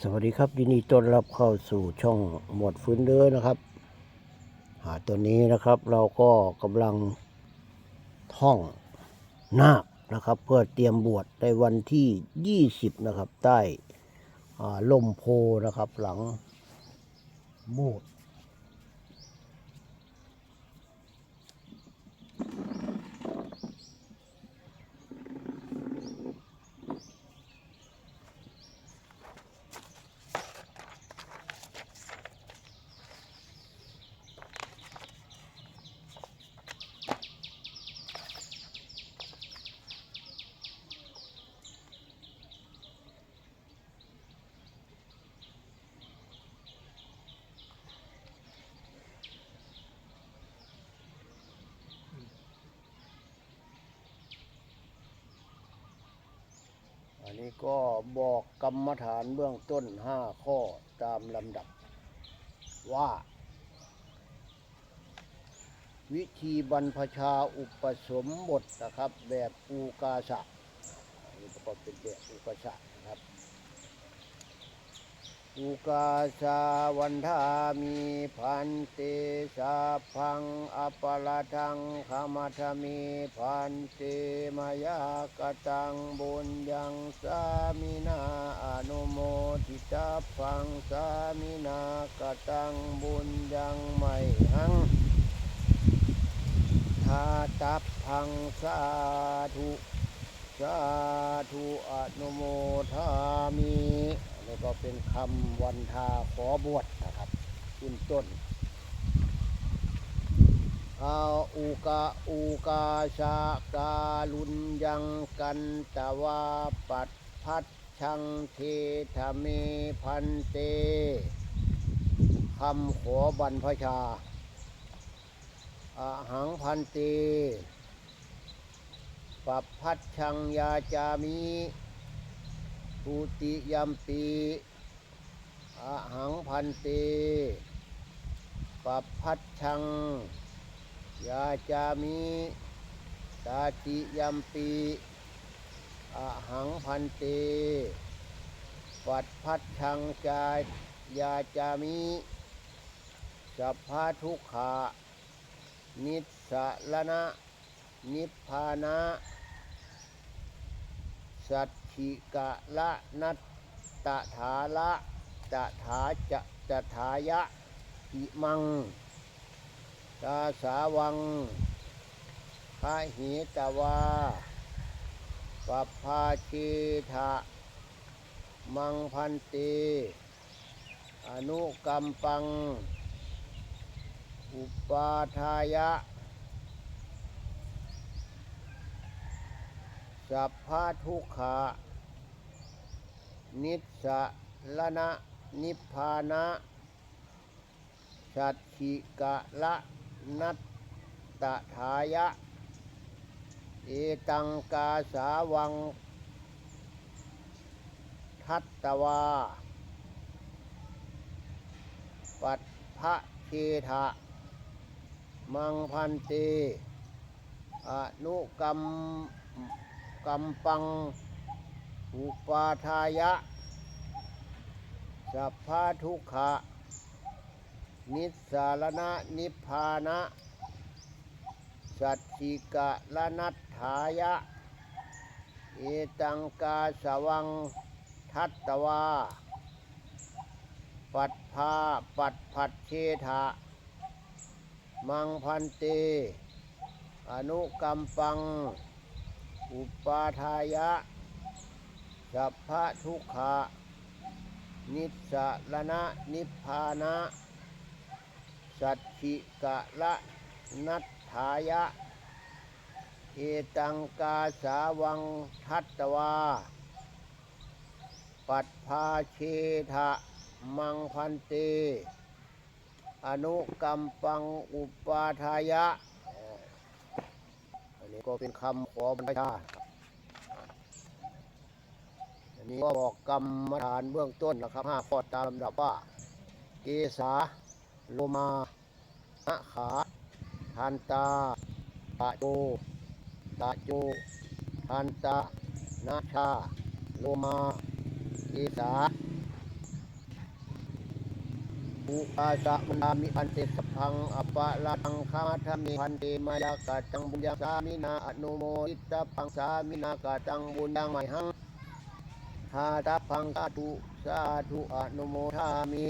สวัสดีครับยินดีต้อนรับเข้าสู่ช่องหมวดฟื้นเด้อนะครับหาตัวนี้นะครับเราก็กำลังท่องนาคนะครับ เพื่อเตรียมบวชในวันที่ 20 นะครับ ใต้ล่มโพนะครับ หลังโบสถ์ อั นนี้ก็บอกกรรมฐานเบื้องต้นห้าข้อตามลำดับ ว่า วิธีบรรพชาอุปสมบทนะครับ แบบอูกาสะนี่ก็เป็นแบบอูกาสะนะครับ อุกาสาวันทามีพันเตสาพังอปลาทังขมาทมีพันเตมายากตังบุญยังสามินาอนุโมทิตาพังสามินากตังบุญยังไม่หังทาตับพังสาธุสาธุอนุโมทามิ ก็เป็นคำวันทาขอบวชนะครับขึ้นต้นอาอูกาอูกาชากาลุนยังกันตวาปัดพัดชังเทธเมพันเตคำขอบรรพชาอาหังพันเตปัปพัดชังยาจามิ ภูติยัมปีอหังพันเตปัปพัดชัง ยาจามิตาติยัมปีอหังพันเตปัดพัดชังจายาจามิสัพพะทุกขานิสสะละนะ นิพพานะ สัต ถิกะละนัตตถาละตถาจะตถายะอิมังตาสาวังพาหิตวาปปพาชีทะมังพันเตอนุกรรมปัง อุปาทายะ สัพพะทุกขา นิสสะละนะนิพพานะสัตถิกะละนัตตถายะ เอตังกาสาวัง ทัตตวา ปัตภะเทถะมังพันเตอนุกรรมกรรมปัง อุปาทายะ สัพพะทุกขะ นิสสารณะนิพพานะ สัตถิกะละนัตถายะ เอตังกาสวังทัตตวา ปัดพาปัดผัดเชถะมังพันเต อนุกรรมปัง อุปาทายะ สัพพะทุกขะนิสสะละนะนิพพานะ สัตถิกะละนัตถายะ เอตังกาสาวังทัตตวา ปัดพาเชทะมังพันเต อนุกรรมปังอุปาทายะ อันนี้ก็เป็นคำขอบรรพชา นนี้ก็บอกกรรมฐานเบื้องต้นนะครับห้าข้อตามลำดับว่า เกษาโลมานะขาทันตาตะโจตะโจทันตานาชา โลมา เกษาบุอาสะมนามิอันเตสพังอปะลังคาธมิพันเตมายากาจังบุญญาสามินาอนุโมทิตาพังสามินากาจังบุญยังไมหัง หาตาพังสาธุสาธุอนุโมทามิ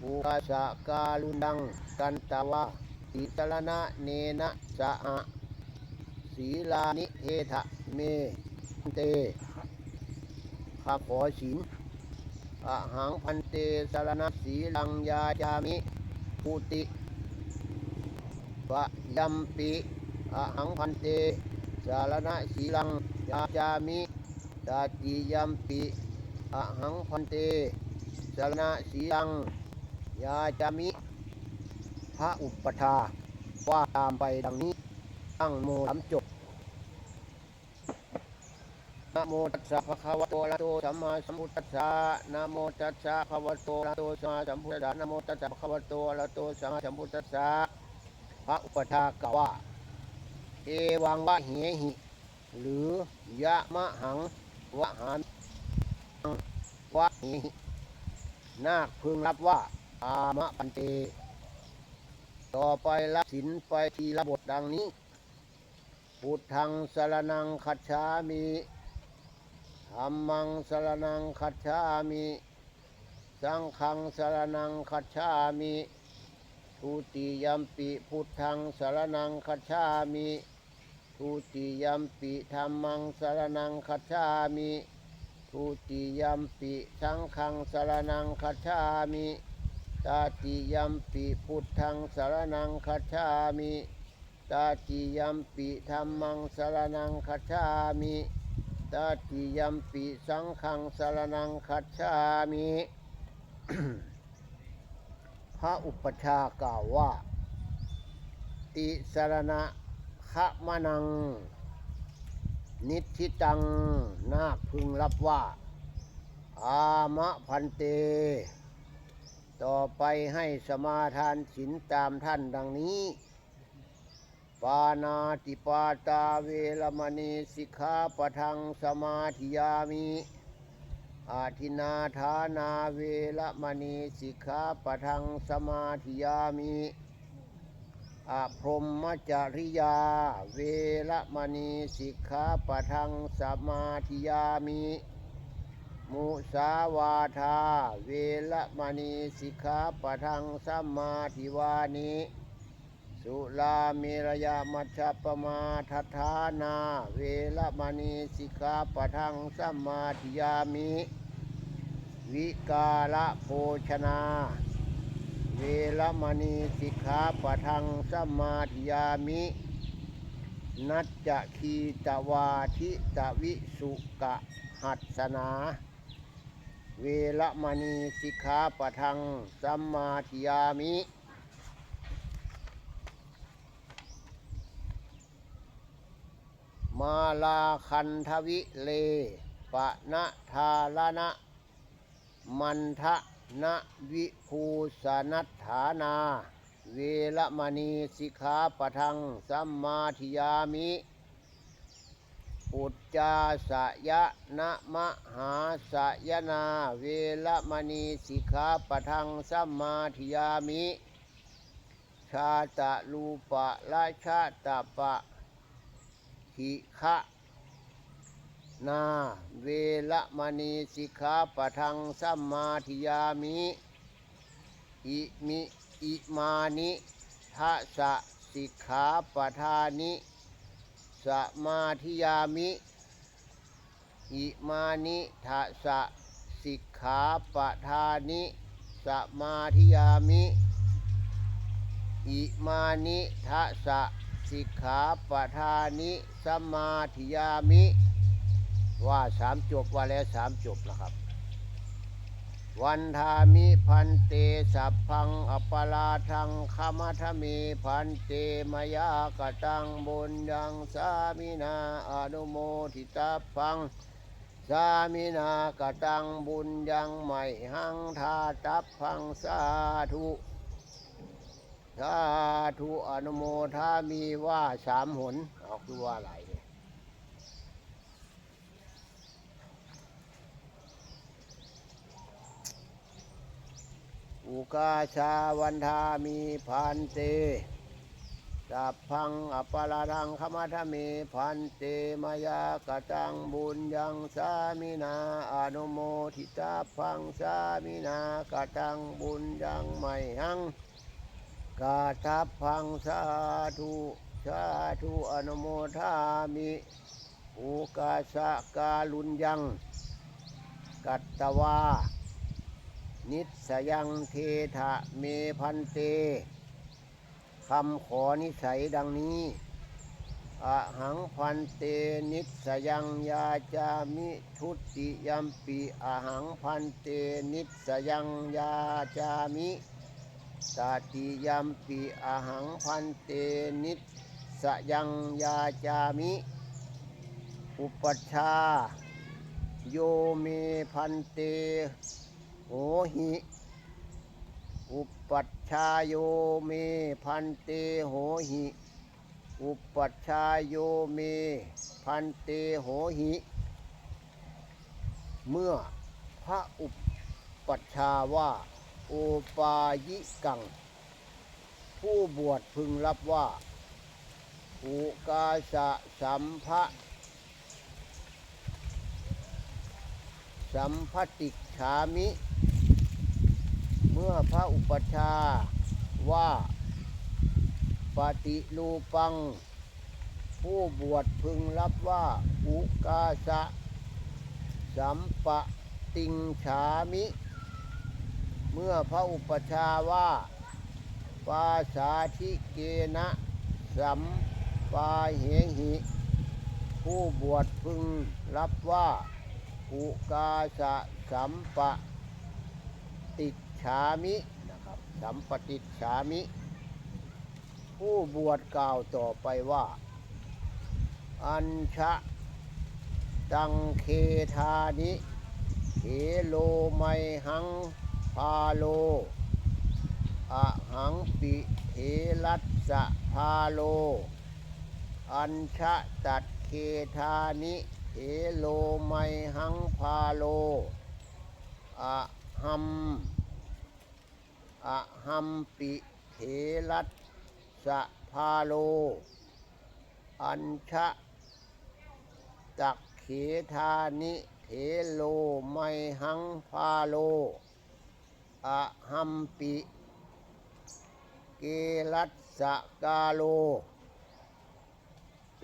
บุอาสะกาลุนังกันตวะติสรณะเนนะสะอะศีลานิเทะเมเตข้าขอศีลอะหังพันเตสารณสีลังยาจามิปุติวะยัมปิอะหังพันเตสารณสีลังยาจามิ ตาติยัมปิอะหังพันเตสารณสีลัง ยาจามิ พระอุปชาว่าตามไปดังนี้ ตั้งโมสามจบนะโมตัสสะภะคะวะโตอะระโตสัมมาสัมพุทธัสสะนะโมตัสสะภะคะวะโตอะระโตสัมมาสัมพุทธัสสะนะโมตัสสะภะคะวะโตอะระโตสัมมาสัมพุทธัสสะพระอุปชากล่าวว่าเอวังวะเหหิ หรือยะมะหัง วะหันวะเหหินาคพึงรับว่า อามะปันเต ต่อไปรับสินไปทีละบทดังนี้ พุทธังสรนังคัจฉามิธรรมังสรนังคัจฉามิสังฆังสรนังคัจฉามิทุติยมปิพุทธังสรนังคัจฉามิ ทุติยัมปิธรรมังสรนังคัจฉามิทุติยัมปิสังฆังสรนังคัจฉามิตาติยัมปิพุทธังสรนังคัจฉามิตาติยัมปิธรรมังสรนังคัจฉามิตาติยัมปิสังฆังสรนังคัจฉามิพระอุปชฌากล่าวว่า ติสรณะ ขะมะนัง นิทิตัง นาคพึงรับว่า อามะพันเต ต่อไปให้สมาทานศีลตามท่านดังนี้ ปานาติปาตาเวรมณีสิกขาปทังสมาธิยามิอาทินาทานาเวรมณีสิกขาปทังสมาธิยามิ อพรหมจริยา เวรมณีสิกขาปะทังสมาธิยามิ มุสาวาทา เวรมณีสิกขาปะทังสมาธิวานิสุลาเมรยามัชฌปมาทัฐานา เวรมณีสิกขาปะทังสมาทิยามิ วิกาละโภชนา เวรมณีสิกขาปะทังสัมมาทิยามิ นัจจะคีตวาทิตวิสุกะหัสสนา เวรมณีสิกขาปะทังสัมมาทิยามิมาลาคันทวิเลปะนะทาลนะมันทะ นะวิภูสนัฏฐานา เวรมณีสิกขาปะทังสัมมาทิยามิปุจจาสยะนะมะหาสยนา เวรมณีสิกขาปะทังสัมมาทิยามิ ชาตะลูปะละชาตะปะหิคะ นา เวละมณีสิกขาปะทังสัมมาทิยามิอิมิอิมานิทัสสะสิกขาปะทานิสมาธิยามิอิมานิทัสสะสิกขาปะทานิสมาธิยามิอิมานิทัสสะสิกขาปะทานิสมมาธิยามิ ว่าสามจบว่าแล้วสามจบแล้วครับ วันทามิพันเตสัพพังอปลาทังคมทมีพันเตมยากตังบุญยังสามินาอนุโมทิตาพังสามินากตังบุญยังไม่หังทาตับพังสาธุสาธุอนุโมทามีว่าสามหนเอาคือว่าอะไรเนี่ย อุกาชาวันทามีพันเตสัพพังอปารารังขมัทเมพันเตมายากตังบุญยังสามินาอนุโมทิตาพังสามินากตังบุญยังไม่หังกาทัพพังสาธุสาธุอนุโมทามิอุกาสะกาลุนยัง กัตตวา นิสยังเทถะเมพันเตคำขอนิสัยดังนี้อะหังพันเตนิสยังยาจามิทุติยัมปีอะหังพันเตนิสยังยาจามิตติยัมปีอะหังพันเตนิสยังยาจามิ อุปชาโยเมพันเต โหหิ อุปัชฌายโยเมพันเตโหหิ อุปัชฌายโยเมพันเตโหหิ เมื่อพระอุปัชฌาว่าโอปายิกัง ผู้บวชพึงรับว่า อุกาสะสัมภะสัมภติ ฉามิ เมื่อพระอุปัชฌาย์ว่าปฏิรูปัง ผู้บวชพึงรับว่า อุกาสะ สัมปะติงฉามิ เมื่อพระอุปัชฌาย์ว่าปาสาธิเกนะ สัมปาเหหิ ผู้บวชพึงรับว่า อุกาสะสัมปะติฉามินะครับสัมปติฉามิ ผู้บวชกล่าวต่อไปว่า อัญชะตังเคธานิเขโลไมหังพาโลอะหังปิเทรัสสะพาโล อัญชะตัดเคธานิ เขโลไมหังพาโลอะหัมอะหัมปิเทรัสสะพาโล อัญชะตักเขธานิเทโลไมหังพาโลอะหัมปิเกรัสสะกาโล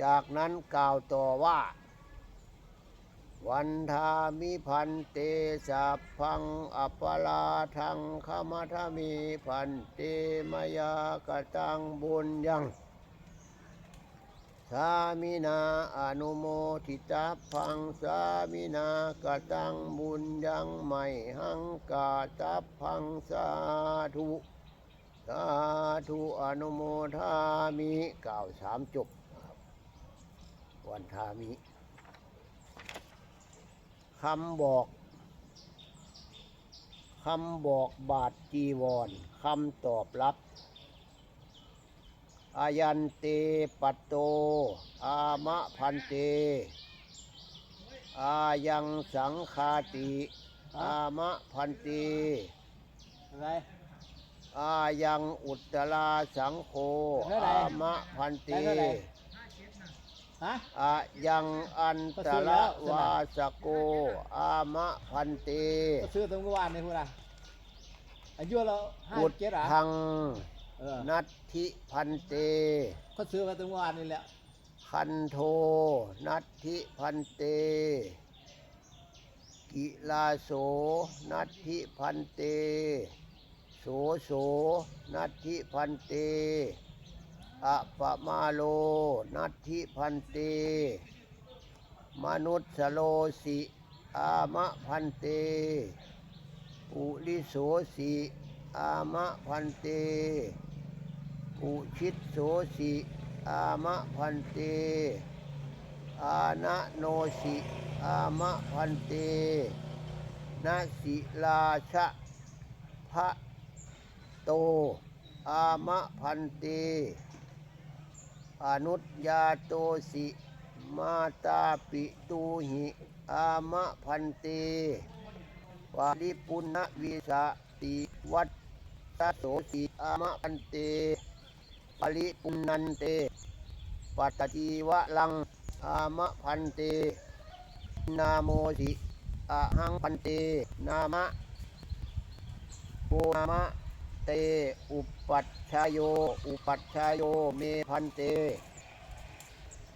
จากนั้นกล่าวต่อว่า วันทามิพันเตสัพพังอัปลาทังขมัทมีพันเตมยากตังบุญยังสามินาอนุโมทิตาพังสามินากตังบุญยังไม่หังกาตัพังสาธุสาธุอนุโมทามิกล่าวสามจบวันทามิ คำบอกคำบอกบาทจีวรคำตอบรับอายันเตปัตโต อามะพันเต อายังสังคาติ อามะพันเตอะไรอายังอุตตราสังโฆเท่าไหร่อามะพันเตได้เท่าไหร่ ฮะอายังอันตก็ซื้อแล้ระววาสโก อามะพันเตก็ซื้อตั้งเมื่อวานนี่พูดอะอายุเราห้าอุดเจ็ดอะทังเออนัตถิพันเต ก็ซื้อมาตั้งเมื่อวานนี่แหละคันโท นัตถิพันเต กิลาโส นัตถิพันเต โสโส นัตถิพันเต อะปะมาโล นัตถิพันเต มนุษสโลสิอามะพันเต อุลิโสสิอามะพันเต อุชิตโสสิอามะพันเต อานะโนสิอามะพันเตนาสิลาชะพระโต อามะพันเต อนุตยาโตสิมาตาปิตูหิอามะพันเตวาลิปุณวิสาติวัตตโสสีอามะพันเตปริปุณนันเตปัตตจีวะลังอามะพันเต นาโมสิอะหังพันเต นามะโกนามะ เต อุปัชชายโย อุปัชชายโย เมพันเต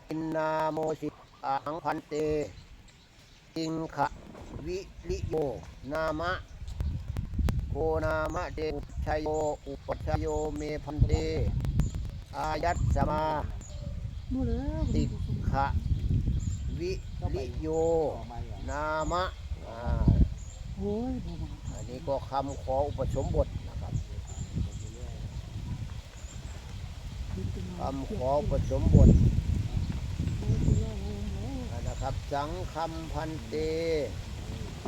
อินนาโมสิอังพันเต อิงขะวิลิโย นามะโกนามะเต อุปัชชายโย อุปัชชายโย เมพันเต อายัตสมาติขะวิลิโย นามะอันนี้ก็คำขออุปสมบทนะครับคำขออุปสมบทนะครับ สังคำพันเต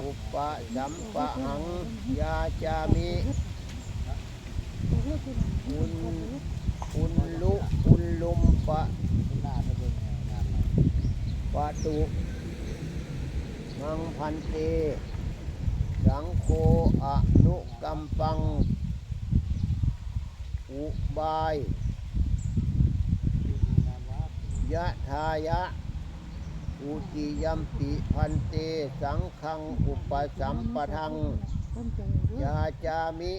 อุปสัมปะหัง ยาจามิอุนอุนลุอุนลุมปะข้างปะปะตุมังพันเต สังโฆอนุกัมปัง อุบาย ยะทายะอุติยัมปิพันเตสังฆังอุปสัมปทังยาจามิ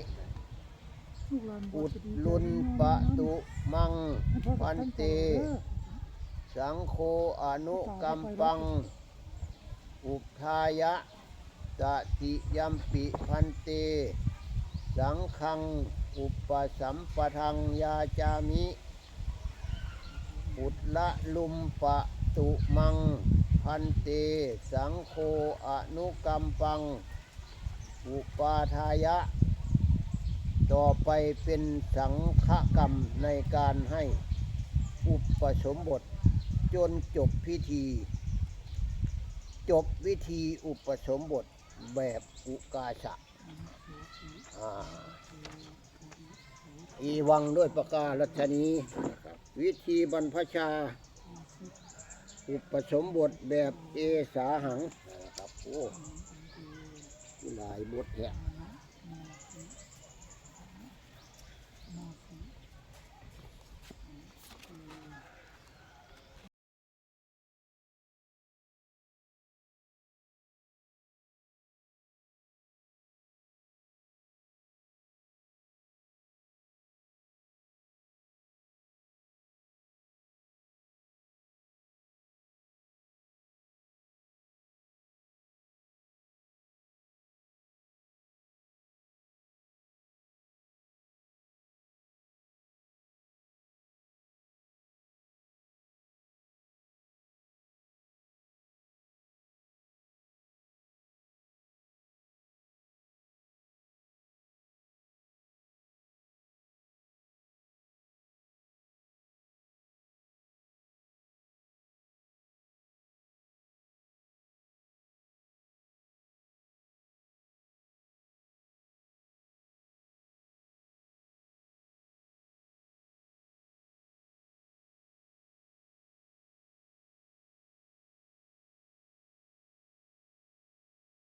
อุดลุนปะตุมังพันเต สังโฆอนุกัมปัง อุทายะตติยัมปิพันเต สังฆังอุปสัมปทังยาจามิ อุดละลุมปะตุมัง พันเต สังโฆอนุกัมปัง อุปาทายะ ต่อไปเป็นสังฆกรรมในการให้อุปสมบท จนจบพิธี จบวิธีอุปสมบทแบบอุกาสะอีวังด้วยประกาศชนีนะครับ วิธีบรรพชา อุปสมบทแบบเอสาหังนะครับโอ้หลายบทแท้